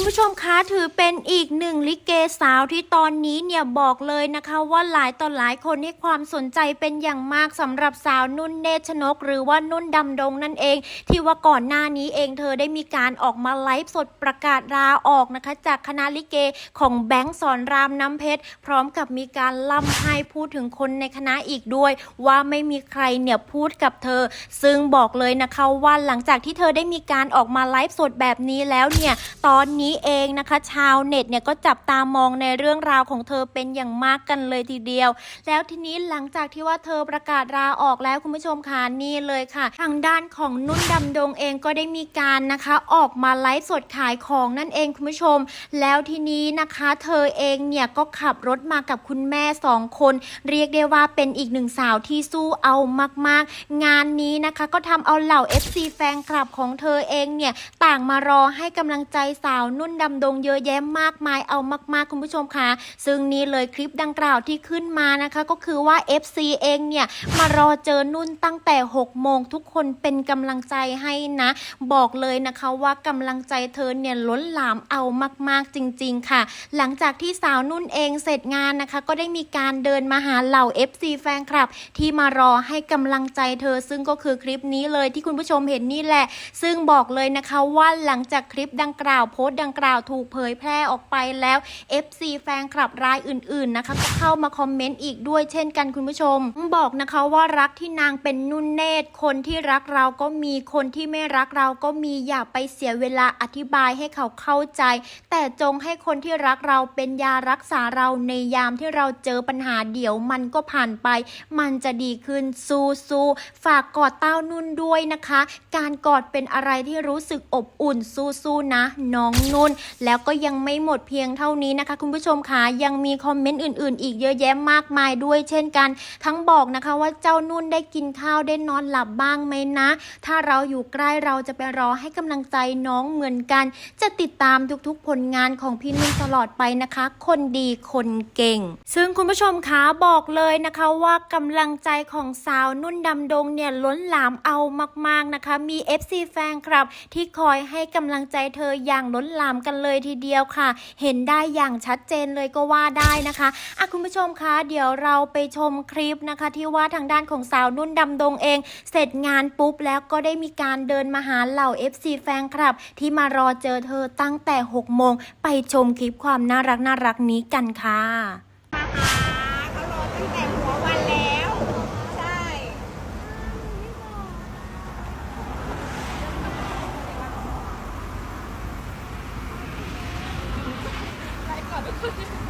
คุณผู้ชมคะถือเป็นอีกหนึ่งลิเกสาวที่ตอนนี้เนี่ยบอกเลยนะคะว่าหลายต่อหลายคนให้ความสนใจเป็นอย่างมากสำหรับสาวนุ่นเนชนก หรือว่านุ่นดำดงนั่นเอง ที่ว่าก่อนหน้านี้เองเธอได้มีการออกมาไลฟ์สดประกาศลาออกนะคะ จากคณะลิเกของแบงค์สอนรามน้ำเพชร พร้อมกับมีการล่ำไห้พูดถึงคนในคณะอีกด้วย ว่าไม่มีใครเนี่ยพูดกับเธอ ซึ่งบอกเลยนะคะว่าหลังจากที่เธอได้มีการออกมาไลฟ์สดแบบนี้แล้วเนี่ยตอนนี้เองนะคะ ชาวเน็ตเนี่ยก็จับตามองในเรื่องราวของเธอเป็นอย่างมากกันเลยทีเดียว แล้วทีนี้หลังจากที่ว่าเธอประกาศลาออกแล้วคุณผู้ชมค่ะนี่เลยค่ะ ทางด้านของนุ่นดำดงเองก็ได้มีการนะคะ ออกมาไลฟ์สดขายของนั่นเองคุณผู้ชม แล้วทีนี้นะคะ เธอเองเนี่ยก็ขับรถมากับคุณแม่สองคน เรียกได้ว่าเป็นอีกหนึ่งสาวที่สู้เอามาก ๆ งานนี้นะคะ ก็ทำเอาเหล่า FC แฟนคลับของเธอเองเนี่ยต่างมารอให้กำลังใจสาวนุ่นดำดงเยอะแยะมากมายเอามาก ๆ คุณผู้ชมค่ะซึ่งนี่เลยคลิปดังกล่าวที่ขึ้นมานะคะ ก็คือว่า FC เองเนี่ย มารอเจอนุ่นตั้งแต่ 6 โมงทุกคนเป็นกำลังใจให้นะ บอกเลยนะคะว่ากำลังใจเธอเนี่ยล้นหลามเอามาก ๆ จริง ๆ ค่ะ หลังจากที่สาวนุ่นเองเสร็จงานนะคะ ก็ได้มีการเดินมาหาเหล่า FC แฟนคลับ ที่มารอให้กำลังใจเธอ ซึ่งก็คือคลิปนี้เลยที่คุณผู้ชมเห็นนี่แหละ ซึ่งบอกเลยนะคะว่าหลังจากคลิปดังกล่าวโพสตดังกล่าวถูกเผยแพร่ออกไปแล้ว FC แฟนคลับรายอื่นๆนะคะก็เข้ามาคอมเมนต์อีกด้วยเช่นกันคุณผู้ชม บอกนะคะว่ารักที่นางเป็นนุ่นเนตรคนที่รักเราก็มีคนที่ไม่รักเราก็มีอย่าไปเสียเวลาอธิบายให้เขาเข้าใจ แต่จงให้คนที่รักเราเป็นยารักษาเราในยามที่เราเจอปัญหาเดี๋ยวมันก็ผ่านไป มันจะดีขึ้นสู้สู้ฝากกอดเต้านุ่นด้วยนะคะ การกอดเป็นอะไรที่รู้สึกอบอุ่นสู้สู้นะ น้องนุ่น แล้วก็ยังไม่หมดเพียงเท่านี้นะคะ คุณผู้ชมคะยังมีคอมเมนต์อื่น ๆ อีกเยอะแยะมากมายด้วยเช่นกัน ทั้งบอกนะคะว่าเจ้านุ่นได้กินข้าวได้นอนหลับบ้างไหมนะ ถ้าเราอยู่ใกล้เราจะไปรอให้กำลังใจน้องเหมือนกัน จะติดตามทุกๆผลงานของพี่นุ่นตลอดไปนะคะ คนดีคนเก่ง ซึ่งคุณผู้ชมคะบอกเลยนะคะว่ากำลังใจของสาวนุ่นดำดงเนี่ยล้นหลามเอามาก ๆนะคะ มี FC แฟนคลับ ที่คอยให้กำลังใจเธออย่างล้นหลามกันเลยทีเดียวค่ะ เห็นได้อย่างชัดเจนเลยก็ว่าได้นะคะอะคุณผู้ชมคะเดี๋ยวเราไปชมคลิปนะคะ ที่ว่าทางด้านของสาวนุ่นดำดงเอง เสร็จงานปุ๊บแล้วก็ได้มีการเดินมาหาเหล่า FC แฟนคลับ ที่มารอเจอเธอตั้งแต่6โมงไปชมคลิปความน่ารักน่ารักนี้กันค่ะ put this